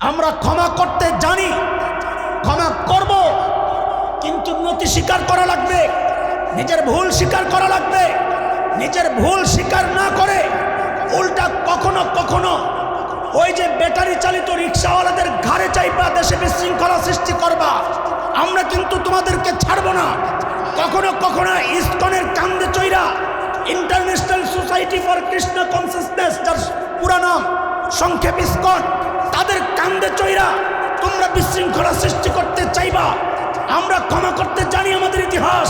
আমরা ক্ষমা করতে জানি, ক্ষমা করব, কিন্তু নতি স্বীকার করা লাগবে, নিজের ভুল স্বীকার করা লাগবে, নিজের ভুল স্বীকার না করে উল্টা কখনো কখনো ওই যে ব্যাটারি চালিত রিক্সাওয়ালাদের ঘাড়ে চাইবা দেশে বিশৃঙ্খলা সৃষ্টি করবা, আমরা কিন্তু তোমাদেরকে ছাড়বো না। কখনো কখনো ইস্কনের কান্দে চৈরা international society for Krishna consciousness যার পুরা নাম সংক্ষেপ ইস্কন, তাদের কান্দে চৈরা তোমরা বিশৃঙ্খলা সৃষ্টি করতে চাইবা। আমরা ক্ষমা করতে জানি আমাদের ইতিহাস,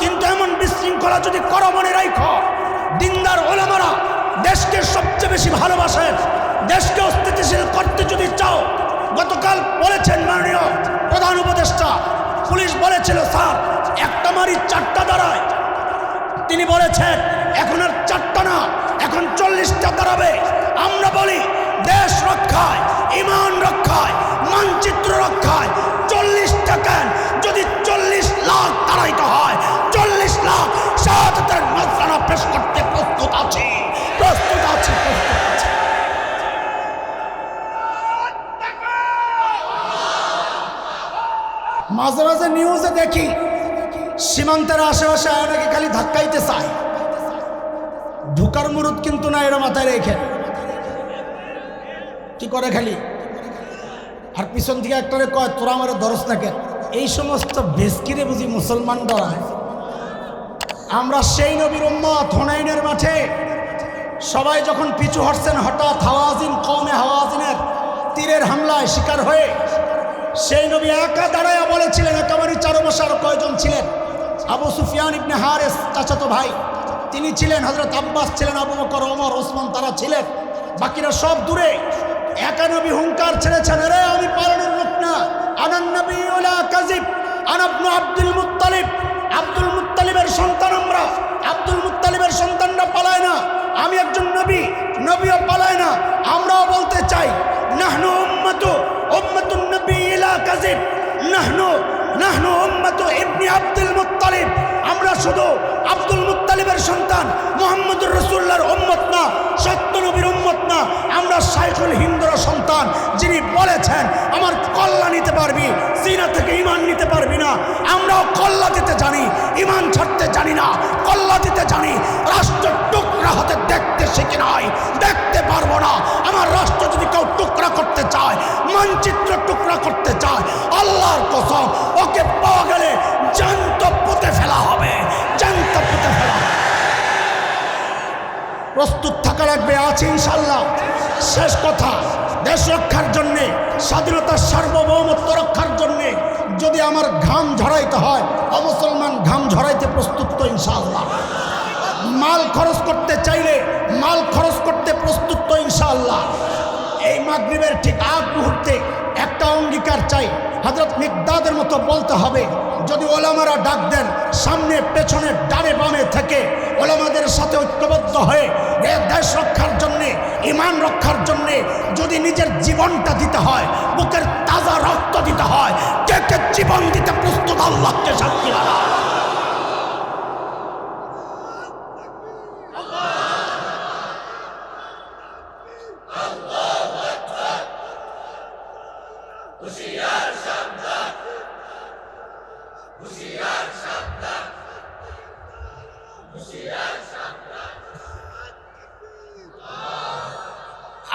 কিন্তু এমন বিশৃঙ্খলা যদি করো মনে রাখো দিনদার ওলামারা দেশকে সবচেয়ে বেশি ভালোবাসেন, দেশকে অস্থিতিশীল করতে যদি চাও, গতকাল বলেছেন মাননীয় প্রধান উপদেষ্টা, পুলিশ বলেছিল, স্যার, একটা মারি চারটা দাঁড়ায়। তিনি বলেছেন, এখন আর চারটা না, এখন চল্লিশটা দাঁড়াবে। আমরা বলি দেশ রক্ষায়, ইমান রক্ষায়, মানচিত্র রক্ষায় চল্লিশ কেন? যদি চল্লিশ লাখ দাঁড়াইতে হয়, চল্লিশ লাখ শাহাদাতের নজরানা পেশ করতে প্রস্তুত আছি প্রস্তুত আছি, প্রস্তুত মাঝে মাঝে নিউজে দেখি, সীমান্তের আশেপাশে আয়নাকে খালি ধাক্কাইতে চায়। ঢুকার মুরুদ কিন্তু না, এরা মাথায় রেখে। কি করে খালি? আর পিছন থেকে একটারে কয়, তোরা আমার দরস না কেন? এই সমস্ত ভেস্কিরে বুঝি মুসলমান ডরায় আমরা সেই নবীর উম্মত হোনাইনের মাঠে সবাই যখন পিছু হটছেন, হঠাৎ হাওয়াজিন কমে হাওয়াজিনের তীরের হামলায় শিকার হয়ে সেই নবী একা দাঁড়াইয়া বলেছিলেন, একেবারে চারো বসার কয়জন ছিলেন? আবু সুফিয়ান ইবনে হারেস চাচাতো ভাই, তিনি ছিলেন হজরত আব্বাস ছিলেন, আবু বকর, ওমর, ওসমান, তারা ছিলেন। বাকিরা সব দূরে। একা নবী হুঙ্কার ছেড়েছেন রে আমি পালনের লোক না। আনান নবী ওলা আব্দুল মুত্তালিব। আব্দুল মুত্তালিবের সন্তান আমরা। আব্দুল মুত্তালিবের সন্তানরা পালায় না। আমি একজন নবী, নবীও পালায় না। আমরাও বলতে চাই, নাহনু উম্মাতু, উম্মাতুন নবী ইলা কাজিব নাহনু নাহনু উম্মাতু ইবনি আব্দুল মুত্তালিব। আমরা শুধু আব্দুল মুত্তালিবের সন্তান, মোহাম্মদুর রসুল্লাহর উম্মত না, সত্য নবীর উম্মত না। আমরা সাইফুল হিন্দুর সন্তান যিনি বলেছেন, আমার কল্লা নিতে পারবি সিনা থেকে ইমান নিতে পারবি না। আমরাও কল্লা দিতে জানি ইমান ছাড়তে জানি না, কল্লা দিতে জানি। রাষ্ট্র টুকরা হতে দেখতে শিখি নাই, দেখতে পারব না। আমার রাষ্ট্র যদি কেউ টুকরা করতে চায় মানচিত্র টুকরা করতে চায়, আল্লাহর কসম, ওকে পাওয়া গেলে জ্যান্ত প্রস্তুত থাকা লাগবে আছে ইনশাল্লাহ শেষ কথা, দেশ রক্ষার জন্যে স্বাধীনতার সার্বভৌমত্ব রক্ষার জন্যে যদি আমার ঘাম ঝরাইতে হয়, অমুসলমান ঘাম ঝরাইতে প্রস্তুত তো ইনশাআল্লাহ। মাল খরচ করতে চাইলে মাল খরচ করতে প্রস্তুত তো ইনশাআল্লাহ। এই মাগরিবের ঠিক আগ মুহূর্তে একটা অঙ্গীকার চাই। হজরত মিকদাদের মতো বলতে হবে, যদি ওলামারা ডাক দেন, সামনে, পেছনে, ডানে, বামে থেকে ওলামাদের সাথে ঐক্যবদ্ধ হয়ে দেশ রক্ষার জন্যে ইমান রক্ষার জন্যে যদি নিজের জীবনটা দিতে হয়, বুকের তাজা রক্ত দিতে হয়, কে কে জীবন দিতে প্রস্তুত আল্লাহকে সাক্ষী বানা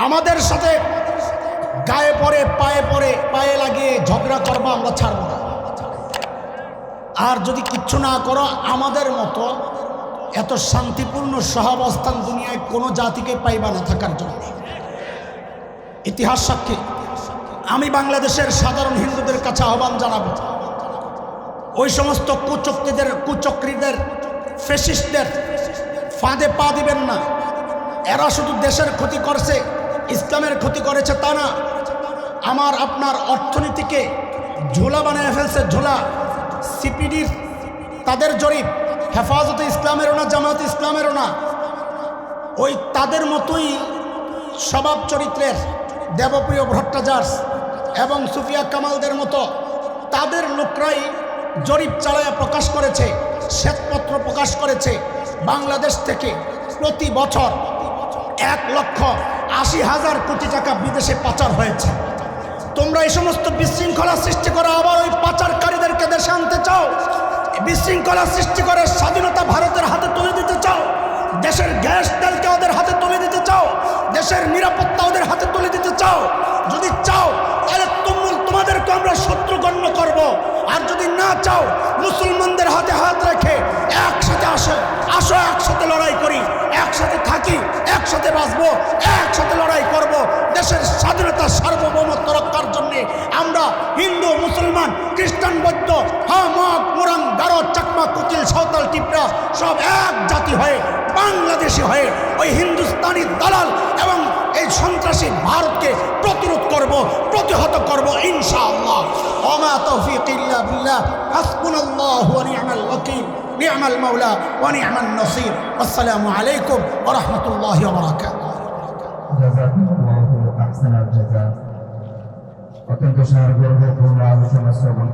আমাদের সাথে গায়ে পরে, পায়ে পরে, পায়ে লাগিয়ে ঝগড়া করব আমরা ছাড়ব না। আর যদি কিচ্ছু না করো, আমাদের মতো এত শান্তিপূর্ণ সহাবস্থান দুনিয়ায় কোনো জাতিকে পাইবা না থাকার জন্য। ইতিহাস সাক্ষী, আমি বাংলাদেশের সাধারণ হিন্দুদের কাছে আহ্বান জানাব। ওই সমস্ত কুচক্রীদের কুচক্রীদের ফেসিস্টদের ফাঁদে পা দিবেন না। এরা শুধু দেশের ক্ষতি করছে ইসলামের ক্ষতি করেছে তা না। আমার আপনার অর্থনীতিকে ঝোলা বানিয়ে ফেলছে ঝোলা। সিপিডির তাদের জরিপ, হেফাজতে ইসলামেরও না জামাত ইসলামেরও না ওই তাদের মতোই স্বভাব চরিত্রের দেবপ্রিয় ভট্টাচার্য এবং সুফিয়া কামালদের মতো তাদের লোকরাই জরিপ চালায়া প্রকাশ করেছে, শ্বেতপত্র প্রকাশ করেছে। বাংলাদেশ থেকে প্রতি বছর এক লক্ষ আশি হাজার কোটি টাকা বিদেশে পাচার হয়েছে। তোমরা এই সমস্ত বিশৃঙ্খলা সৃষ্টি করে আবার ওই পাচারকারীদেরকে দেশে আনতে চাও? বিশৃঙ্খলা সৃষ্টি করে স্বাধীনতা চাও, মুসলমানদের হাতে হাত রেখে একসাথে আসো। আসো, একসাথে লড়াই করি। একসাথে থাকি, একসাথে বাঁচবো, একসাথে লড়াই করব। দেশের স্বাধীনতা, সার্বভৌমত্ব রক্ষার জন্যে আমরা হিন্দু, মুসলমান, খ্রিস্টান, বৌদ্ধ, হামাক, মোরাং, গারো, চাকমা, কুকিল, সাঁওতাল, টিপরা সব এক জাতি হয়ে, বাংলাদেশি হয়ে ওই হিন্দুস্তানি দালাল সন্ত্রাসী ভারতকে প্রতিরোধ করব প্রতিহত করব ইনশাআল্লাহ। ওমা তৌফিক অত্যন্ত সারগর্ভপূর্ণ আলোচনা শ্রবণ